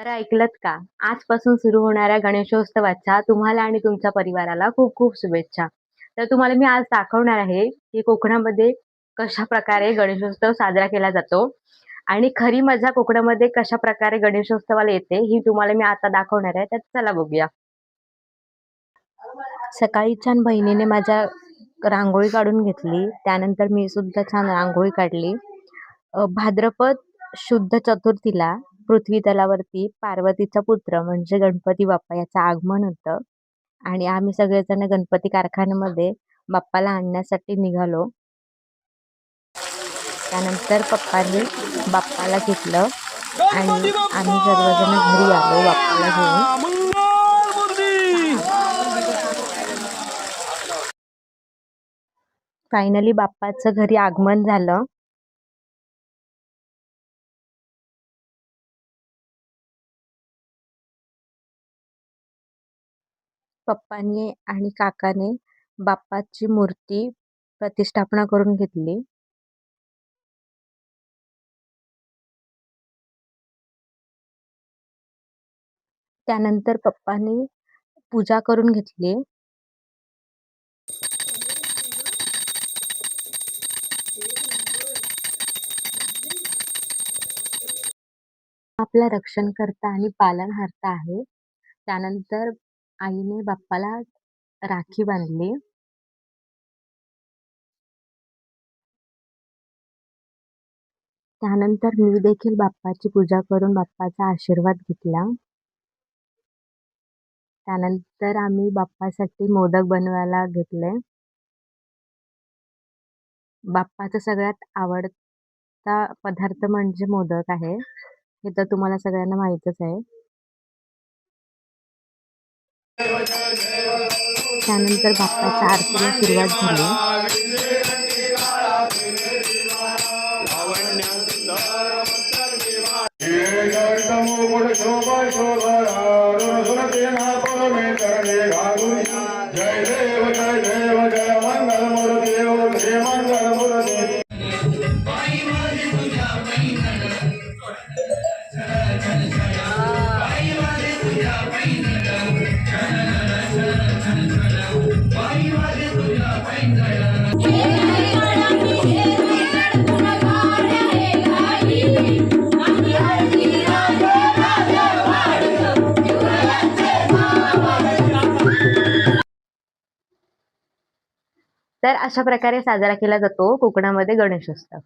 बरं ऐकलत का? आजपासून सुरू होणाऱ्या गणेशोत्सवाच्या तुम्हाला आणि तुमच्या परिवाराला खूप खूप शुभेच्छा. तर तुम्हाला मी आज दाखवणार आहे की कोकणामध्ये कशा प्रकारे गणेशोत्सव साजरा केला जातो आणि खरी मजा कोकणामध्ये कशा प्रकारे गणेशोत्सवाला येते ही तुम्हाला मी आता दाखवणार आहे. तर चला बघूया. सकाळी छान बहिणीने माझ्या रांगोळी काढून घेतली. त्यानंतर मी सुद्धा छान रांगोळी काढली. भाद्रपद शुद्ध चतुर्थीला पृथ्वी तलावरती पार्वतीचा पुत्र म्हणजे गणपती बाप्पा याचं आगमन होतं. आणि आम्ही सगळेजण गणपती कारखान्यामध्ये बाप्पाला आणण्यासाठी निघालो. त्यानंतर पप्पांनी बाप्पाला घेतलं आणि आम्ही सर्वजण घरी आलो बाप्पाला घेऊन. फायनली बाप्पाचं घरी आगमन झालं. पप्पांनी आणि काकाने बाप्पाची मूर्ती प्रतिष्ठापना करून घेतली. त्यानंतर पप्पांनी पूजा करून घेतली. आपला रक्षणकर्ता आणि पालनहर्ता आहे. त्यानंतर आईने बाप्पाला राखी बांधली. त्यानंतर मी देखील बाप्पाची पूजा करून बाप्पाचा आशीर्वाद घेतला. त्यानंतर आम्ही बाप्पासाठी मोदक बनवायला घेतले. बाप्पाचा सगळ्यात आवडता पदार्थ म्हणजे मोदक आहे. हे तर तुम्हाला सगळ्यांना माहीतच आहे. त्यानंतर बाप्पाच्या आरतीला सुरुवात झाली. तर अशा प्रकारे साजरा केला जातो कोकणामध्ये गणेशोत्सव.